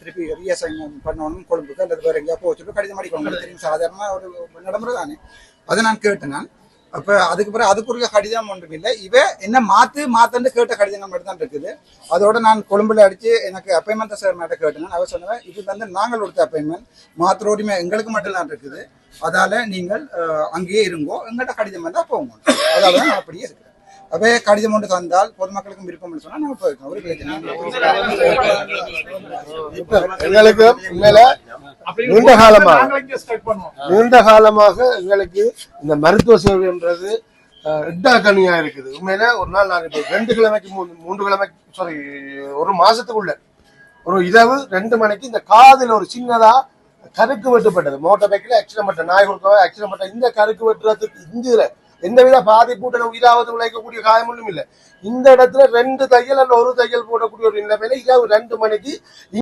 திருப்பி ரீஅசைன்மெண்ட் பண்ணணும் கொழும்புக்கு அல்லது வேற எங்கேயா போச்சுட்டு கடிதம் அடிக்கணும் தெரியும் சாதாரண ஒரு நடைமுறை தானே. அதை நான் கேட்டேன் நான். அப்ப அதுக்கு பிறகு அதுக்குரிய கடிதம் ஒன்றும் இல்லை. இவ என்ன மாத்து மாத்துன்னு கேட்ட கடிதங்கள் மட்டும் தான் இருக்குது. அதோட நான் கொழும்புல அடிச்சு எனக்கு அப்பாயின்மெண்ட் சார் மேட்ட கேட்டேன் அவர் சொன்னவன் இது வந்து நாங்கள் கொடுத்த அப்பாயின்மெண்ட் மாத்திர உரிமை எங்களுக்கு மட்டும் தான் இருக்குது. அதால நீங்கள் அங்கேயே இருங்கோ. எங்கள்கிட்ட கடிதம் வந்தா போங்க. அதாவது நான் அப்படியே இருக்கிறேன். அப்பவே கடிதம் ஒன்று தந்தால் பொதுமக்களுக்கும் விருப்பம் சொன்னா நாங்க போயிருக்கோம். ஒரு பிரச்சனை எங்களுக்கு உண்மையில நீண்ட காலமாக நீண்ட காலமாக எங்களுக்கு இந்த மருத்துவ சேவைன்றது ரெட்டா கனியா இருக்குது. உண்மையில ஒரு நாள் நாங்க இப்ப ரெண்டு கிழமைக்கு மூணு- மூன்று கிழமைக்கு சாரி ஒரு மாசத்துக்குள்ள. ஒரு இரவு ரெண்டு மணிக்கு இந்த காதில் ஒரு சின்னதா கருக்கு வெட்டுப்பட்டது. மோட்டர் பைக்கில் ஆக்சிடென்ட் பட்ட நாய் கொடுக்கவே ஆக்சிடென்ட் பட்ட இந்த கருக்கு வெட்டுறதுக்கு இந்தியில எந்தவித பாதிப்பூட்டல உயிராவது உழைக்கக்கூடிய காயம் ஒன்றும் இல்லை. இந்த இடத்துல ரெண்டு தையல் அல்ல ஒரு தையல் போடக்கூடிய ஒரு நிலைமையில இரவு ரெண்டு மணிக்கு